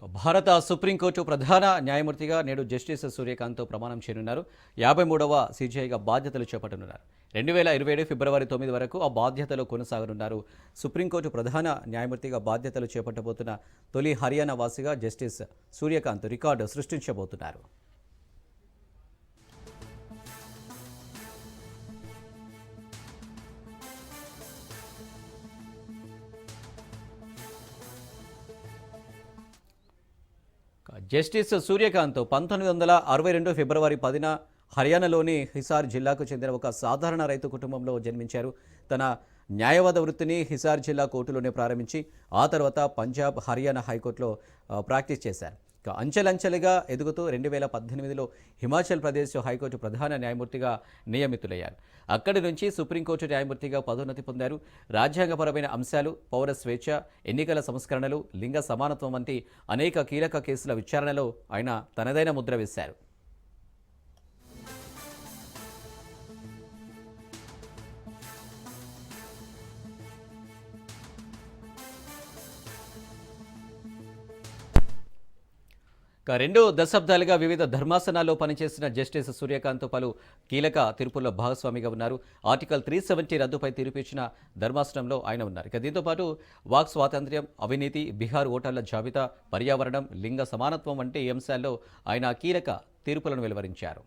భారత సుప్రీంకోర్టు ప్రధాన న్యాయమూర్తిగా నేడు జస్టిస్ సూర్యకాంత్తో ప్రమాణం చేయనున్నారు. యాభై మూడవ సీజీఐగా బాధ్యతలు చేపట్టనున్నారు. రెండు వేల ఇరవై ఏడు ఫిబ్రవరి తొమ్మిది వరకు ఆ బాధ్యతలు కొనసాగనున్నారు. సుప్రీంకోర్టు ప్రధాన న్యాయమూర్తిగా బాధ్యతలు చేపట్టబోతున్న తొలి హర్యానా వాసిగా జస్టిస్ సూర్యకాంత్ రికార్డు సృష్టించబోతున్నారు. జస్టిస్ సూర్యకాంత్ పంతొమ్మిది వందల అరవై రెండు ఫిబ్రవరి పదిన హర్యానాలోని హిసార్ జిల్లాకు చెందిన ఒక సాధారణ రైతు కుటుంబంలో జన్మించారు. తన న్యాయవాద వృత్తిని హిసార్ జిల్లా కోర్టులోనే ప్రారంభించి ఆ తర్వాత పంజాబ్ హర్యానా హైకోర్టులో ప్రాక్టీస్ చేశారు. ఇక అంచెలంచెలుగా ఎదుగుతూ రెండు వేల పద్దెనిమిదిలో హిమాచల్ ప్రదేశ్ హైకోర్టు ప్రధాన న్యాయమూర్తిగా నియమితులయ్యారు. అక్కడి నుంచి సుప్రీంకోర్టు న్యాయమూర్తిగా పదోన్నతి పొందారు. రాజ్యాంగపరమైన అంశాలు పౌర స్వేచ్ఛ ఎన్నికల సంస్కరణలు లింగ సమానత్వం వంటి అనేక కీలక కేసుల విచారణలో ఆయన తనదైన ముద్ర వేశారు. రెండు దశాబ్దాలుగా వివిధ ధర్మాసనాల్లో పనిచేసిన జస్టిస్ సూర్యకాంత్ పలు కీలక తీర్పుల్లో భాగస్వామిగా ఉన్నారు. ఆర్టికల్ త్రీ సెవెంటీ రద్దుపై తీర్పు ఇచ్చిన ధర్మాసనంలో ఆయన ఉన్నారు. ఇక దీంతో పాటు వాక్ స్వాతంత్ర్యం అవినీతి బీహార్ ఓటర్ల జాబితా పర్యావరణం లింగ సమానత్వం వంటి అంశాల్లో ఆయన కీలక తీర్పులను వెలువరించారు.